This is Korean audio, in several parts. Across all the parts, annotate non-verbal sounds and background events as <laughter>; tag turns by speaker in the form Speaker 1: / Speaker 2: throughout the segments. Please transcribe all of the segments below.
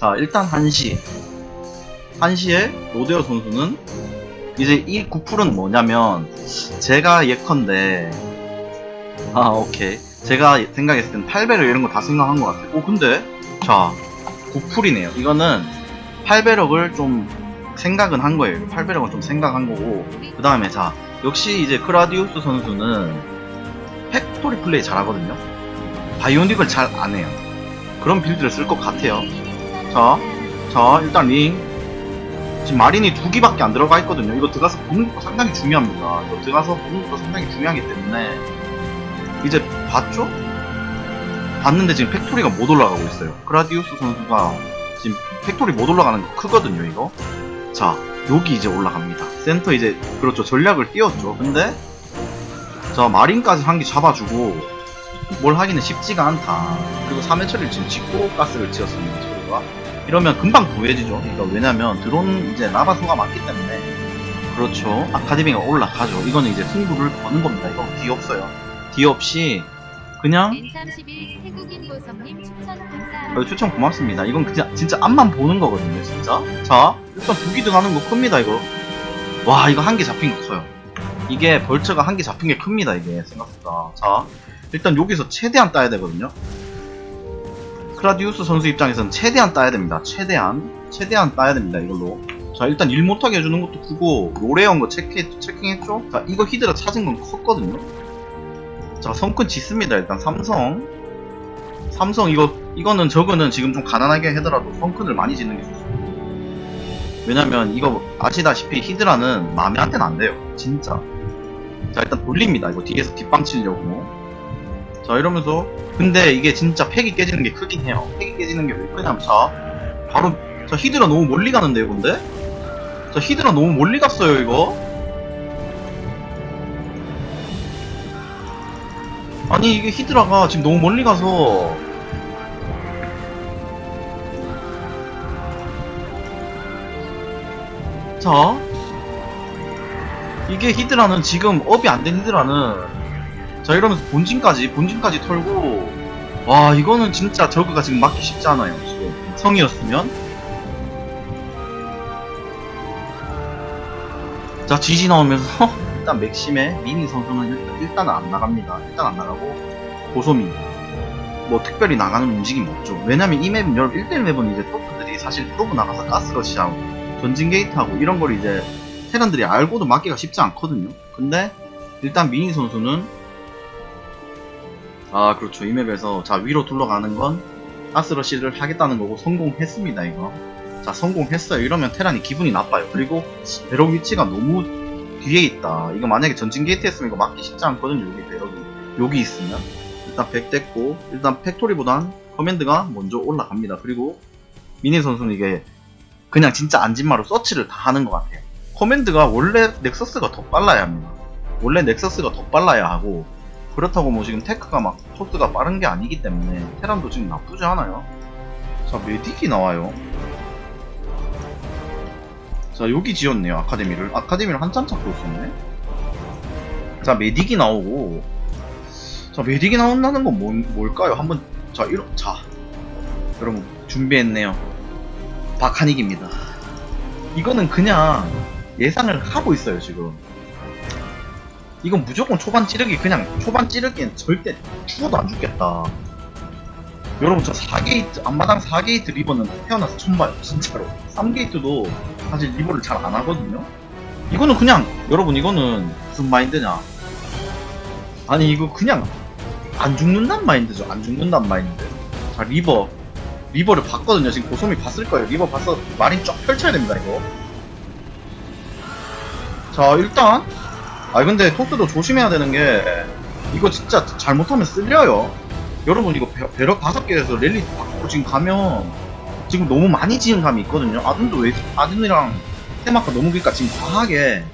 Speaker 1: 자, 일단 1시. 1시에 로데오 선수는 이제 이 구풀은 뭐냐면 제가 예컨대 아, 오케이. 제가 생각했을 땐 8배럴 이런 거 다 생각한 것 같아요. 오, 근데 자, 구풀이네요. 이거는 8배럭을 좀 생각은 한 거예요. 8배럭은 좀 생각한 거고 그 다음에 자, 역시 이제 크라디우스 선수는 팩토리 플레이 잘하거든요. 바이오닉을 잘 안 해요. 그런 빌드를 쓸 것 같아요. 자, 자, 일단 링. 지금 마린이 두 기밖에 안 들어가 있거든요. 이거 들어가서 보는 것도 상당히 중요합니다. 이거 들어가서 보는 것도 상당히 중요하기 때문에 이제 봤죠? 봤는데 지금 팩토리가 못 올라가고 있어요. 크라디우스 선수가 지금 팩토리 못 올라가는 거 크거든요, 이거. 자, 여기 이제 올라갑니다. 센터 이제, 그렇죠. 전략을 띄웠죠. 근데, 자, 마린까지 한 개 잡아주고, 뭘 하기는 쉽지가 않다. 그리고 3회 처리를 지금 짓고 가스를 지었습니다, 저희가. 이러면 금방 구해지죠. 그러니까 왜냐면 드론 이제 라바 수가 많기 때문에. 그렇죠. 아카데미가 올라가죠. 이거는 이제 승부를 거는 겁니다. 이거 뒤 없어요. 뒤 없이 그냥
Speaker 2: N31 태국인 보성님 추천 감사합니다.
Speaker 1: 어, 추천 고맙습니다. 이건 그냥 진짜 앞만 보는 거거든요, 진짜. 자, 일단 두기 들어가는 거 큽니다, 이거. 와, 이거 한 개 잡힌 거 커요. 이게 벌처가 한 개 잡힌 게 큽니다, 이게 생각보다. 자, 일단 여기서 최대한 따야 되거든요. 크라디우스 선수 입장에서는 최대한 따야 됩니다. 최대한. 최대한 따야 됩니다, 이걸로. 자, 일단 일 못하게 해주는 것도 크고, 로레온 거 체크, 체킹했죠? 자, 이거 히드라 찾은 건 컸거든요. 자, 성큰 짓습니다, 일단 삼성. 삼성 이거 이거는 저거는 지금 좀 가난하게 하더라도 성큰을 많이 짓는 게 좋습니다. 왜냐면 이거 아시다시피 히드라는 마음에 안 때는 안 돼요. 진짜. 자 일단 돌립니다. 이거 뒤에서 뒷방 치려고. 자 이러면서 근데 이게 진짜 팩이 깨지는 게 크긴 해요. 팩이 깨지는 게 왜 크냐면 자 바로 자 히드라 너무 멀리 가는데요, 근데? 자 히드라 너무 멀리 갔어요, 이거. 아니 이게 히드라가 지금 너무 멀리 가서 자 이게 히드라는 지금 업이 안 된 히드라는 자 이러면서 본진까지 본진까지 털고 와 이거는 진짜 저그가 지금 막기 쉽지 않아요 지금. 성이었으면. 자 지지 나오면서 <laughs> 일단 맥심의 미니 선수는 일단, 일단은 안 나갑니다. 일단 안 나가고 고소미 뭐 특별히 나가는 움직임 없죠. 왜냐면 이 맵은 여러분 1대1 맵은 이제 토프들이 사실 프로브 나가서 가스러시하고 전진 게이트하고 이런 걸 이제 테란들이 알고도 막기가 쉽지 않거든요. 근데 일단 미니 선수는 아 그렇죠 이 맵에서 자 위로 둘러가는 건 가스러시를 하겠다는 거고 성공했습니다 이거. 자 성공했어요. 이러면 테란이 기분이 나빠요. 그리고 배럭 위치가 너무 뒤에 있다. 이거 만약에 전진 게이트 했으면 이거 막기 쉽지 않거든요. 여기 배럭이 여기 있으면 일단 100 됐고 일단 팩토리보단 커맨드가 먼저 올라갑니다. 그리고 미니 선수는 이게 그냥 진짜 안진마로 서치를 다 하는 것 같아요. 커맨드가 원래 넥서스가 더 빨라야 합니다. 원래 넥서스가 더 빨라야 하고 그렇다고 뭐 지금 테크가 막 토스가 빠른 게 아니기 때문에 테란도 지금 나쁘지 않아요. 자 메딕이 나와요. 자 여기 지었네요 아카데미를 아카데미를 한참 찾고 있었네. 자 메딕이 나오고 자 메딕이 나온다는 건 뭐, 뭘까요? 한번 자 이런 자 여러분 준비했네요. 박하닉입니다. 이거는 그냥 예상을 하고 있어요, 지금. 이건 무조건 초반 찌르기, 그냥 초반 찌르기엔 절대 죽어도 안 죽겠다. 여러분, 저 4게이트, 앞마당 4게이트 리버는 태어나서 처음 봐요, 진짜로. 3게이트도 사실 리버를 잘 안 하거든요? 이거는 그냥, 여러분, 이거는 무슨 마인드냐. 아니, 이거 그냥 안 죽는단 마인드죠, 안 죽는단 마인드. 자, 리버. 리버를 봤거든요. 지금 고소미 봤을 거예요. 리버 봤어. 마린 쫙 펼쳐야 됩니다, 이거. 자, 일단. 아, 근데 토스도 조심해야 되는 게, 이거 진짜 잘못하면 쓸려요. 여러분, 이거 배, 배럭 다섯 개에서 랠리 받고 지금 가면, 지금 너무 많이 지은 감이 있거든요. 아둔도 왜, 아둔이랑 테마가 너무 그니까 지금 과하게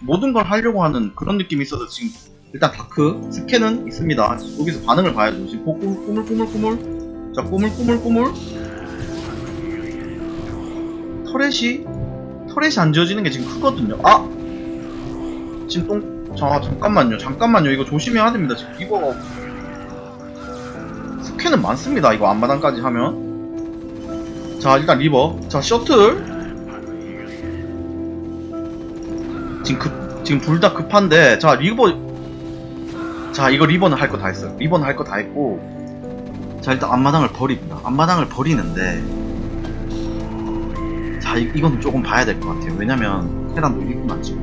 Speaker 1: 모든 걸 하려고 하는 그런 느낌이 있어서 지금 일단 다크, 스캔은 있습니다. 여기서 반응을 봐야죠. 지금 꼬물, 꼬물. 자, 꼬물꼬물꼬물. 터렛이, 터렛이 안 지어지는 게 지금 크거든요. 아! 지금 똥, 자, 잠깐만요. 잠깐만요. 이거 조심해야 됩니다. 지금 이거. 스캔은 많습니다. 이거 앞마당까지 하면. 자 일단 리버 자 셔틀 지금 급 지금 둘 다 급한데 자 리버 자 이거 리버는 할 거 다 했어요 리버는 할 거 다 했고 자 일단 앞마당을 버립니다 앞마당을 버리는데 자 이, 이건 조금 봐야 될 것 같아요 왜냐면 테란도 1분 맞죠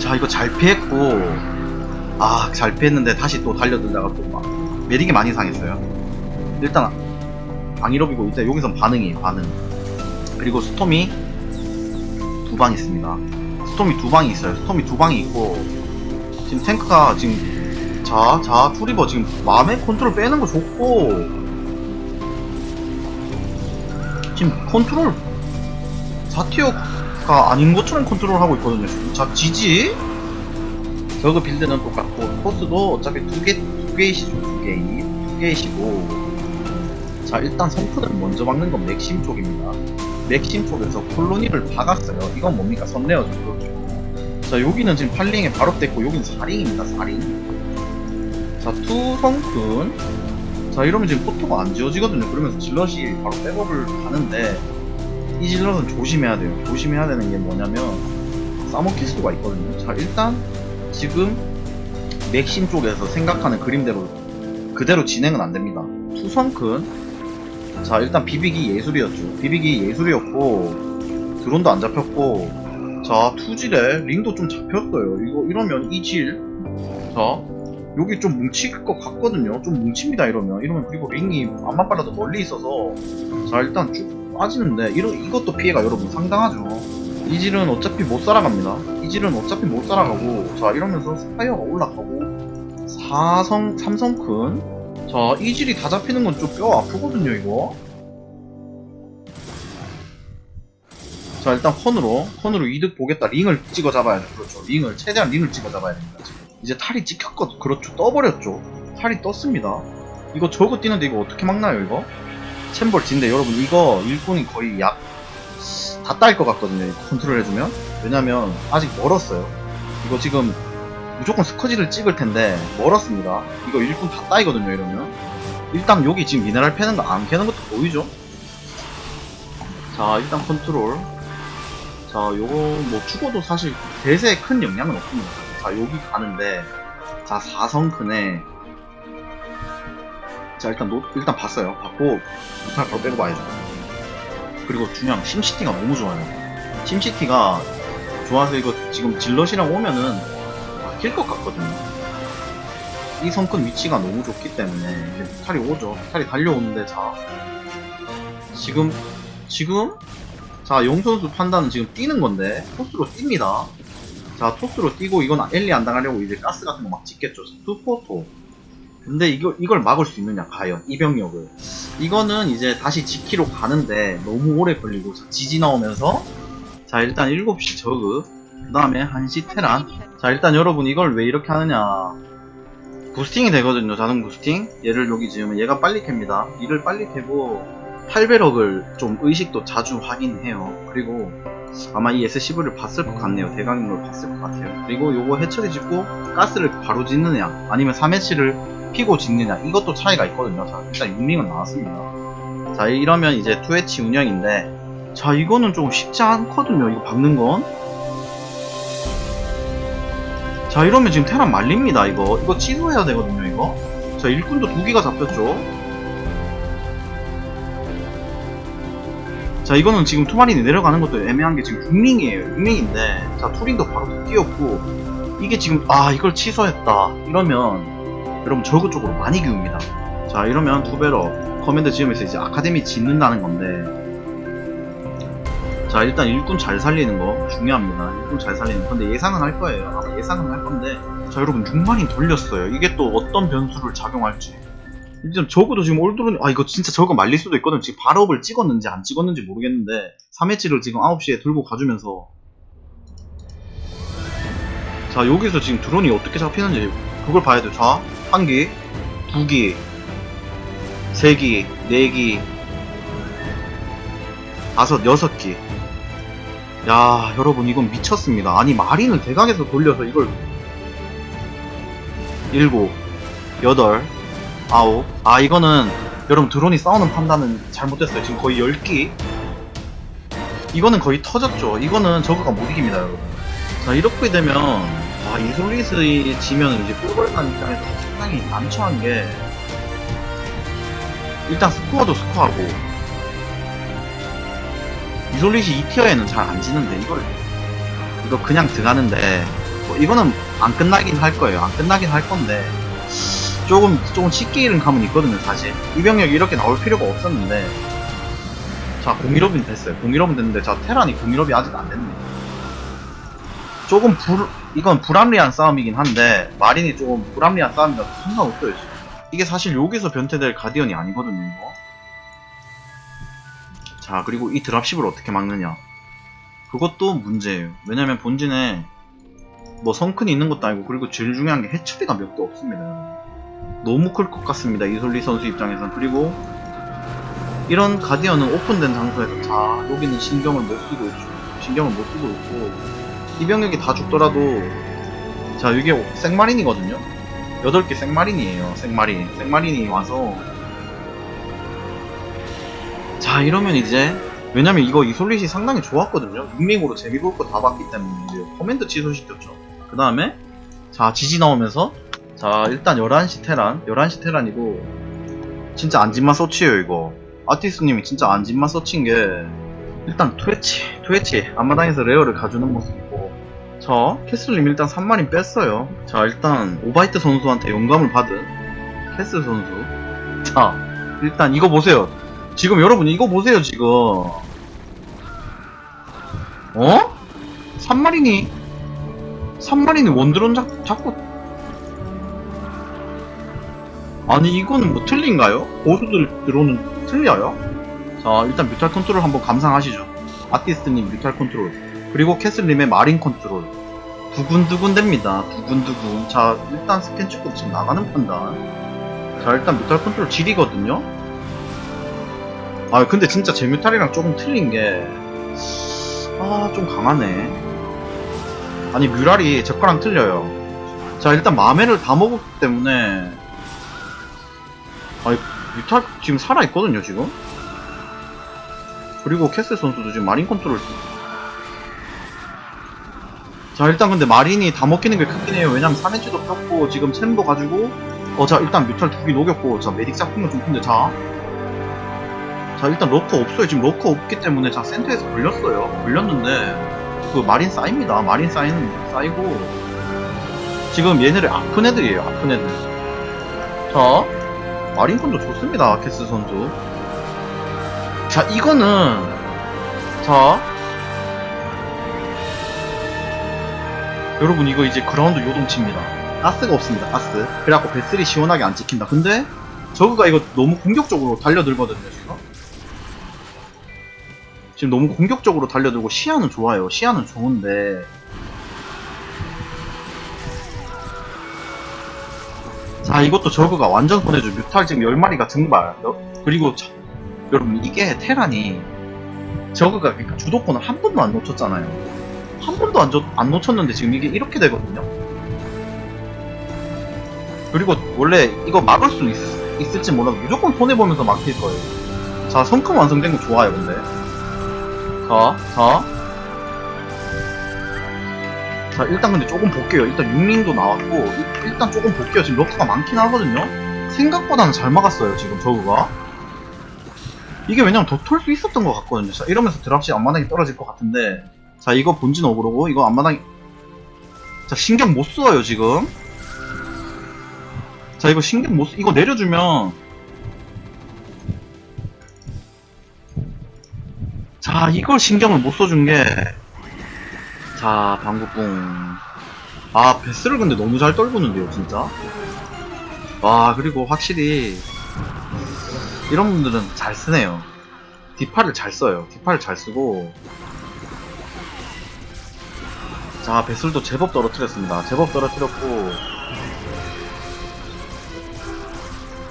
Speaker 1: 자 이거 잘 피했고 아 잘 피했는데 다시 또 달려들다가 또막 메릭이 많이 상했어요. 일단 방일업이고 이제 여기선 반응이에요 반응. 그리고 스톰이 두 방 있습니다. 스톰이 두 방이 있어요. 스톰이 두 방이 있고 지금 탱크가 지금 자, 자, 투리버 지금 마음의 컨트롤 빼는 거 좋고 지금 컨트롤 4티어 가 아닌 것처럼 컨트롤 하고 있거든요. 자, 지지. 저그 빌드는 똑같고 코스도 어차피 두 개, 두 개이시죠. 두 개, 두 개이시고. 자 일단 성크를 먼저 막는 건 맥심 쪽입니다. 맥심 쪽에서 콜로니를 박았어요. 이건 뭡니까? 선내어죠 그렇죠. 자 여기는 지금 8링에 바로 됐고 여기는 4링입니다 4링 자 투성큰 자 이러면 지금 포토가 안 지워지거든요. 그러면서 질럿이 바로 백업을 가는데 이 질럿은 조심해야 돼요. 조심해야 되는 게 뭐냐면 싸먹힐 수가 있거든요. 자 일단 지금 맥심 쪽에서 생각하는 그림대로 그대로 진행은 안 됩니다. 투성큰. 자 일단 비비기 예술이었죠. 비비기 예술이었고 드론도 안 잡혔고 자 투질에 링도 좀 잡혔어요. 이거 이러면 이질자 여기 좀 뭉칠 것 같거든요. 좀 뭉칩니다 이러면. 이러면 그리고 링이 안만 빨라도 멀리 있어서 자 일단 쭉 빠지는데 이러, 이것도 피해가 여러분 상당하죠 이 질은 어차피 못 살아갑니다 이 질은 어차피 못 살아가고 자 이러면서 스파이어가 올라가고 사성 삼성큰 자, 이 질이 다 잡히는 건 좀 뼈 아프거든요, 이거. 자, 일단 컨으로, 컨으로 이득 보겠다. 링을 찍어 잡아야 돼. 그렇죠. 링을, 최대한 링을 찍어 잡아야 됩니다. 이제 탈이 찍혔거든. 그렇죠. 떠버렸죠. 탈이 떴습니다. 이거 저거 뛰는데 이거 어떻게 막나요, 이거? 챔벌 진데 여러분, 이거 일꾼이 거의 약, 다 딸 것 같거든요, 컨트롤 해주면. 왜냐면, 아직 멀었어요. 이거 지금, 무조건 스커지를 찍을 텐데 멀었습니다. 이거 일꾼 다 따이거든요 이러면. 일단 여기 지금 미네랄 패는 거 안 캐는 것도 보이죠? 자 일단 컨트롤. 자 요거 뭐 죽어도 사실 대세에 큰 영향은 없습니다. 자 여기 가는데 자 4성큰에 자 일단 노, 일단 봤어요. 봤고 무탈 바로 빼고 봐야죠. 그리고 중요한 심시티가 너무 좋아요. 심시티가 좋아서 이거 지금 질럿이랑 오면은 바뀔 것 같거든요. 이 성큰 위치가 너무 좋기 때문에 이제 탈이 오죠. 탈이 달려오는데 자 지금 지금 자 용선수 판단은 지금 뛰는 건데 토스로 뜁니다. 자 토스로 뛰고 이건 엘리 안 당하려고 이제 가스 같은 거막 짓겠죠. 투포토. 근데 이거 이걸 막을 수 있느냐 과연 이 병력을. 이거는 이제 다시 지키러 가는데 너무 오래 걸리고 자, 지지 나오면서 자 일단 7시 저그 그 다음에 1시 테란. 자 일단 여러분 이걸 왜 이렇게 하느냐. 부스팅이 되거든요 자동 부스팅. 얘를 여기 지으면 얘가 빨리 캡니다. 이를 빨리 캐고 8배럭을 좀 의식도 자주 하긴 해요. 그리고 아마 이 SCV를 봤을 것 같네요. 대강인 걸 봤을 것 같아요. 그리고 요거 해처리 짓고 가스를 바로 짓느냐 아니면 3해치를 피고 짓느냐 이것도 차이가 있거든요. 자 일단 6링은 나왔습니다. 자 이러면 이제 2해치 운영인데 자 이거는 좀 쉽지 않거든요 이거 박는 건. 자 이러면 지금 테란 말립니다 이거. 이거 취소해야 되거든요 이거. 자 일꾼도 두 개가 잡혔죠 자 이거는 지금 투마린이 내려가는 것도 애매한 게 지금 6링이에요. 6링인데 자 투링도 바로 뛰었고 이게 지금 아 이걸 취소했다. 이러면 여러분 저그 쪽으로 많이 기웁니다. 자 이러면 두배로 커맨드 지으면서 이제 아카데미 짓는다는 건데 자 일단 일꾼 잘 살리는 거 중요합니다. 일꾼 잘 살리는 거 근데 예상은 할 거예요. 아마 예상은 할 건데 자 여러분 6만인 돌렸어요. 이게 또 어떤 변수를 작용할지 일단 적어도 지금 올드론 아 이거 진짜 저거 말릴 수도 있거든. 지금 발업을 찍었는지 안 찍었는지 모르겠는데 3회치를 지금 9시에 들고 가주면서. 자 여기서 지금 드론이 어떻게 잡히는지 그걸 봐야 돼요 자 한기 두기 세기 네기 다섯 여섯 기. 야, 여러분 이건 미쳤습니다. 아니 마린을 대각에서 돌려서 이걸 일곱, 여덟, 아홉. 아 이거는 여러분 드론이 싸우는 판단은 잘못됐어요. 지금 거의 10기. 이거는 거의 터졌죠. 이거는 저거가 못 이깁니다, 여러분. 자, 이렇게 되면 아, 이솔리스이 지면 이제 꿀벌단 입장에서 상당히 난처한 게 일단 스코어도 스코어고 이솔리시 2티어에는 잘 안 지는데 이걸 이거 그냥 들어가는데 뭐 이거는 안 끝나긴 할 거예요. 안 끝나긴 할 건데 조금 조금 쉽게 잃은 감은 있거든요, 사실. 이 병력이 이렇게 나올 필요가 없었는데 자, 01업은 됐어요. 01업은 됐는데 자, 테란이 01업이 아직 안 됐네. 조금 불 이건 불합리한 싸움이긴 한데 마린이 조금 불합리한 싸움이라서 상관없어요, 지금. 이게 사실 여기서 변태될 가디언이 아니거든요, 이거. 자, 그리고 이 드랍십을 어떻게 막느냐. 그것도 문제예요. 왜냐면 본진에 뭐 성큰이 있는 것도 아니고 그리고 제일 중요한 게 해처리가 몇 개 없습니다. 너무 클 것 같습니다. 이솔리 선수 입장에서는. 그리고 이런 가디언은 오픈된 장소에서 자 여기는 신경을 못 쓰고 있죠. 신경을 못 쓰고 있고 이 병력이 다 죽더라도 자 이게 생마린이거든요. 8개 생마린이에요. 생마린. 생마린이 와서 자 이러면 이제 왜냐면 이거 이솔릿이 상당히 좋았거든요. 육링으로 재미 볼 거 다 봤기 때문에 이제 커맨드 취소시켰죠. 그 다음에 자 지지 나오면서 자 일단 11시 테란 11시 테란이고 진짜 안진마 서치예요 이거. 아티스트님이 진짜 안진마 서치인 게 일단 트웨치 트웨치 앞마당에서 레어를 가주는 모습이고. 저 캐슬님 일단 3마린 뺐어요. 자 일단 오바이트 선수한테 영감을 받은 캐슬 선수. 자 일단 이거 보세요. 지금 여러분 이거 보세요 지금. 어? 3마린이 3마린이 원드론 자, 자꾸 아니 이거는 뭐 틀린가요? 보수들 들어오는 틀려요? 자 일단 뮤탈 컨트롤 한번 감상하시죠 아티스트님 뮤탈 컨트롤 그리고 캐슬님의 마린 컨트롤 두근두근 됩니다 두근두근 자 일단 스캔 찍고 지금 나가는 판단 자 일단 뮤탈 컨트롤 질이거든요 아 근데 진짜 제 뮤탈이랑 조금 틀린 게 아, 좀 강하네. 아니, 뮤랄이 제 거랑 틀려요. 자, 일단 마메를 다 먹었기 때문에. 아니, 뮤탈 지금 살아있거든요, 지금? 그리고 캐슬 선수도 지금 마린 컨트롤. 자, 일단 근데 마린이 다 먹히는 게 크긴 해요. 왜냐면 3인치도 폈고, 지금 챔도 가지고, 어, 자, 일단 뮤탈 두개 녹였고, 자, 메딕 작품은 좀 큰데, 자. 자 일단 러커 없어요 지금 러커 없기 때문에 자 센터에서 걸렸어요 걸렸는데 그 마린 쌓입니다 마린 쌓이는 쌓이고 지금 얘네들 아픈 애들이에요 아픈 애들 자 마린콘도 좋습니다 캐스 선수 자 이거는 자. 여러분 이거 이제 그라운드 요동칩니다. 가스가 없습니다 가스. 그래갖고 배슬이 시원하게 안 찍힌다. 근데 저그가 이거 너무 공격적으로 달려들거든요 지금 너무 공격적으로 달려들고 시야는 좋아요. 시야는 좋은데 자 이것도 저그가 완전 보내줘. 뮤탈 지금 10마리가 증발. 여- 그리고 저- 여러분 이게 테란이 저그가 그러니까 주도권을 한 번도 안 놓쳤잖아요. 한 번도 안, 줘- 안 놓쳤는데 지금 이게 이렇게 되거든요. 그리고 원래 이거 막을 수 있, 있을지 몰라도 무조건 손해보면서 막힐 거예요. 자 성큼 완성된 거 좋아요 근데 자, 자. 자, 일단 근데 조금 볼게요. 일단 6링도 나왔고, 일- 일단 조금 볼게요. 지금 럭커가 많긴 하거든요? 생각보다는 잘 막았어요, 지금 저그가. 이게 왜냐면 더 털 수 있었던 것 같거든요. 자, 이러면서 드랍시 앞마당이 떨어질 것 같은데. 자, 이거 본진 어그로고, 이거 앞마당이. 자, 신경 못 써요, 지금. 자, 이거 신경 못, 쓰- 이거 내려주면, 자, 이걸 신경을 못 써준 게, 자, 방구뿡. 아, 베스를 근데 너무 잘 떨구는데요, 진짜? 와, 그리고 확실히, 이런 분들은 잘 쓰네요. 디파를 잘 써요. 디파를 잘 쓰고. 자, 베슬도 제법 떨어뜨렸습니다. 제법 떨어뜨렸고.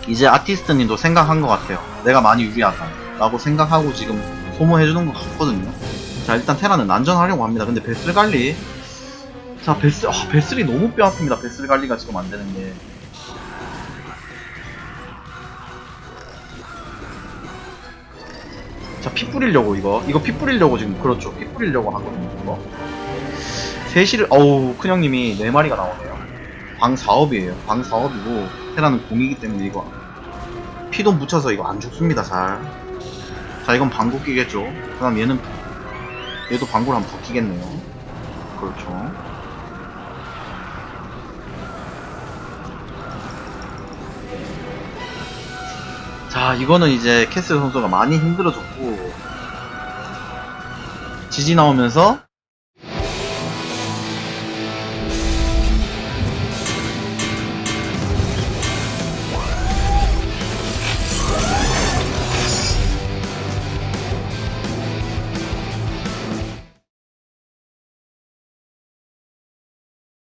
Speaker 1: 이제 아티스트님도 생각한 것 같아요. 내가 많이 유리하다. 라고 생각하고 지금 소모해주는 것 같거든요. 자, 일단 테라는 난전하려고 합니다. 근데 베슬 관리. 자, 베슬, 아, 베슬이 너무 뼈 아픕니다. 베슬 관리가 지금 안 되는 게. 자, 피 뿌리려고, 이거. 이거 피 뿌리려고 지금, 그렇죠. 피 뿌리려고 하거든요, 이거. 세시를, 어우, 큰형님이 4마리가 나오네요. 방 4업이에요. 방 4업이고, 테라는 공이기 때문에 이거. 피도 묻혀서 이거 안 죽습니다, 잘. 자, 이건 방구 끼겠죠. 그 다음 얘는, 얘도 방구를 한번 더 끼겠네요. 그렇죠. 자, 이거는 이제 캐슬 선수가 많이 힘들어졌고, 지지 나오면서